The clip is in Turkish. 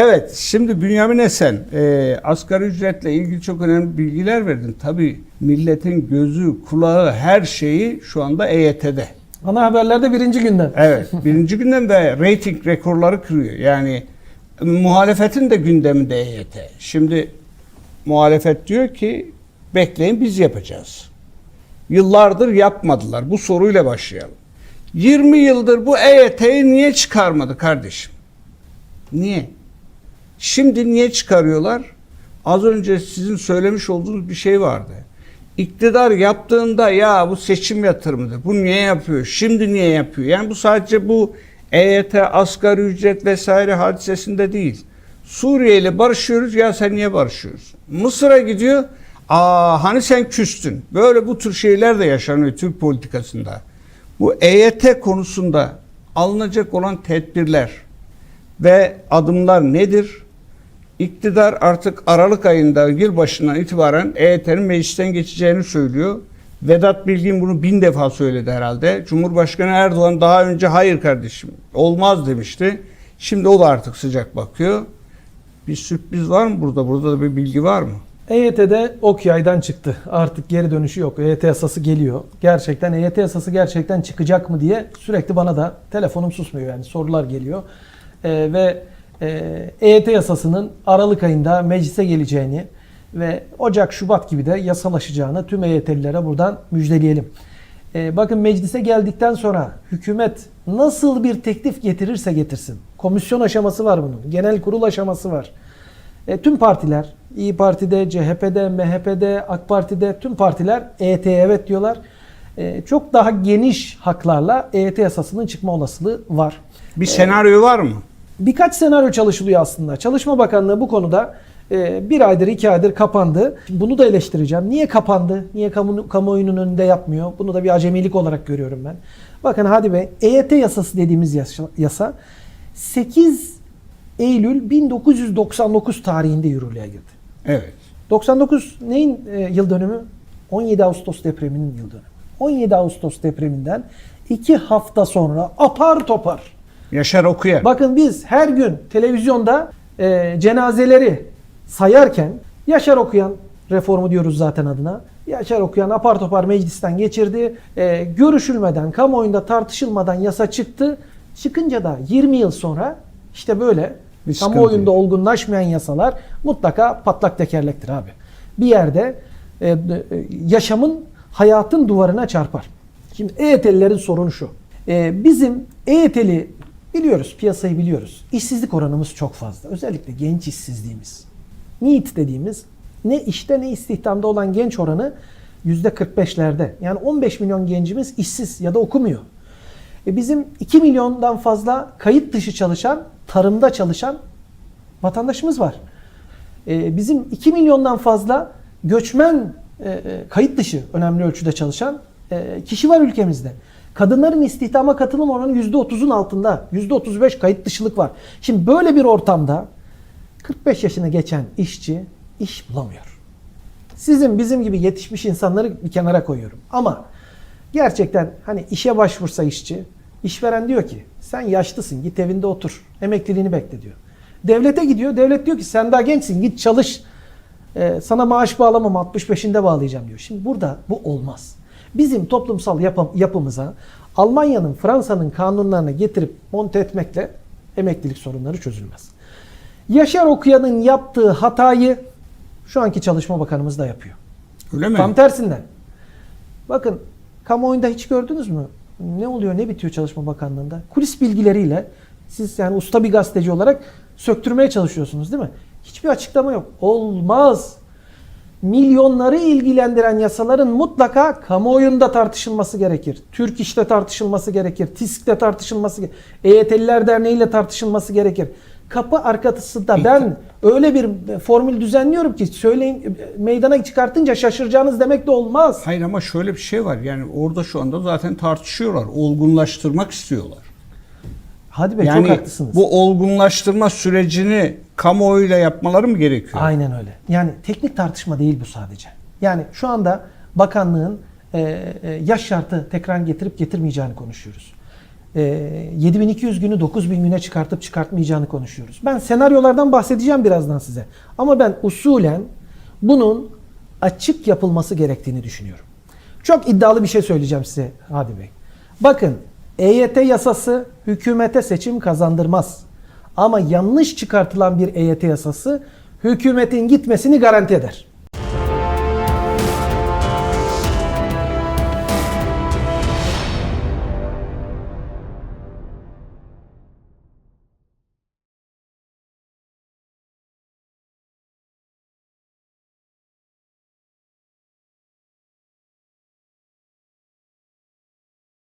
Evet, şimdi Bünyamin Esen, e, asgari ücretle ilgili çok önemli bilgiler verdin. Tabii milletin gözü, kulağı, her şeyi şu anda EYT'de. Ana haberlerde birinci günden. Evet, birinci günden de reyting rekorları kırıyor. Yani muhalefetin de gündeminde EYT. Şimdi muhalefet diyor ki bekleyin biz yapacağız. Yıllardır yapmadılar. Bu soruyla başlayalım. 20 yıldır bu EYT'yi niye çıkarmadı kardeşim? Niye? Şimdi niye çıkarıyorlar? Az önce sizin söylemiş olduğunuz bir şey vardı. İktidar yaptığında ya bu seçim yatırımıdır. Bu niye yapıyor? Şimdi niye yapıyor? Yani bu sadece bu EYT, asgari ücret vesaire hadisesinde değil. Suriye ile barışıyoruz ya sen niye barışıyorsun? Mısır'a gidiyor. Aa hani sen küstün. Böyle bu tür şeyler de yaşanıyor Türk politikasında. Bu EYT konusunda alınacak olan tedbirler ve adımlar nedir? İktidar artık Aralık ayında yılbaşından itibaren EYT'nin meclisten geçeceğini söylüyor. Vedat Bilgin bunu bin defa söyledi herhalde. Cumhurbaşkanı Erdoğan daha önce hayır kardeşim olmaz demişti. Şimdi o da artık sıcak bakıyor. Bir sürpriz var mı burada? Burada da bir bilgi var mı? EYT'de ok yaydan çıktı. Artık geri dönüşü yok. EYT yasası geliyor. Gerçekten EYT yasası gerçekten çıkacak mı diye sürekli bana da telefonum susmuyor yani sorular geliyor. Ee, ve EYT yasasının Aralık ayında meclise geleceğini ve Ocak Şubat gibi de yasalaşacağını tüm EYT'lilere buradan müjdeleyelim. Ee, bakın meclise geldikten sonra hükümet nasıl bir teklif getirirse getirsin. Komisyon aşaması var bunun. Genel kurul aşaması var. E, tüm partiler, İyi Parti'de, CHP'de, MHP'de, AK Parti'de tüm partiler EYT'ye evet diyorlar. E, çok daha geniş haklarla EYT yasasının çıkma olasılığı var. Bir senaryo var mı? Birkaç senaryo çalışılıyor aslında. Çalışma Bakanlığı bu konuda e, bir aydır, iki aydır kapandı. Bunu da eleştireceğim. Niye kapandı? Niye kamu, kamuoyunun önünde yapmıyor? Bunu da bir acemilik olarak görüyorum ben. Bakın Hadi Bey, EYT yasası dediğimiz yasa, yasa 8 Eylül 1999 tarihinde yürürlüğe girdi. Evet. 99 neyin e, yıl dönümü? 17 Ağustos depreminin yıl dönümü. 17 Ağustos depreminden iki hafta sonra apar topar. Yaşar Okuyan. Bakın biz her gün televizyonda e, cenazeleri sayarken Yaşar Okuyan reformu diyoruz zaten adına. Yaşar Okuyan apar topar meclisten geçirdi. E, görüşülmeden, kamuoyunda tartışılmadan yasa çıktı. Çıkınca da 20 yıl sonra işte böyle Bir kamuoyunda olgunlaşmayan yasalar mutlaka patlak tekerlektir abi. Bir yerde e, e, yaşamın hayatın duvarına çarpar. Şimdi EYT'lilerin sorunu şu. E, bizim EYT'li biliyoruz, piyasayı biliyoruz. İşsizlik oranımız çok fazla. Özellikle genç işsizliğimiz. NEET dediğimiz ne işte ne istihdamda olan genç oranı %45'lerde. Yani 15 milyon gencimiz işsiz ya da okumuyor. E bizim 2 milyondan fazla kayıt dışı çalışan, tarımda çalışan vatandaşımız var. E, bizim 2 milyondan fazla göçmen e, e, kayıt dışı önemli ölçüde çalışan e, kişi var ülkemizde. Kadınların istihdama katılım oranı %30'un altında. %35 kayıt dışılık var. Şimdi böyle bir ortamda 45 yaşını geçen işçi iş bulamıyor. Sizin bizim gibi yetişmiş insanları bir kenara koyuyorum. Ama gerçekten hani işe başvursa işçi, işveren diyor ki sen yaşlısın git evinde otur. Emekliliğini bekle diyor. Devlete gidiyor. Devlet diyor ki sen daha gençsin git çalış. Ee, sana maaş bağlamam 65'inde bağlayacağım diyor. Şimdi burada bu olmaz. Bizim toplumsal yapım, yapımıza Almanya'nın, Fransa'nın kanunlarını getirip monte etmekle emeklilik sorunları çözülmez. Yaşar Okuyan'ın yaptığı hatayı şu anki Çalışma Bakanımız da yapıyor. Öyle mi? Tam tersinden. Bakın kamuoyunda hiç gördünüz mü? Ne oluyor ne bitiyor Çalışma Bakanlığı'nda? Kulis bilgileriyle siz yani usta bir gazeteci olarak söktürmeye çalışıyorsunuz değil mi? Hiçbir açıklama yok. Olmaz. Milyonları ilgilendiren yasaların mutlaka kamuoyunda tartışılması gerekir. Türk İş'te tartışılması gerekir. TİSK'te tartışılması gerekir. EYT'liler Derneği ile tartışılması gerekir. Kapı arkası da ben öyle bir formül düzenliyorum ki söyleyin meydana çıkartınca şaşıracağınız demek de olmaz. Hayır ama şöyle bir şey var. Yani orada şu anda zaten tartışıyorlar. Olgunlaştırmak istiyorlar. Hadi be yani çok haklısınız. bu olgunlaştırma sürecini kamuoyuyla yapmaları mı gerekiyor? Aynen öyle. Yani teknik tartışma değil bu sadece. Yani şu anda bakanlığın e, e, yaş şartı tekrar getirip getirmeyeceğini konuşuyoruz. e, 7200 günü 9000 güne çıkartıp çıkartmayacağını konuşuyoruz. Ben senaryolardan bahsedeceğim birazdan size. Ama ben usulen bunun açık yapılması gerektiğini düşünüyorum. Çok iddialı bir şey söyleyeceğim size Hadi Bey. Bakın EYT yasası hükümete seçim kazandırmaz. Ama yanlış çıkartılan bir EYT yasası hükümetin gitmesini garanti eder.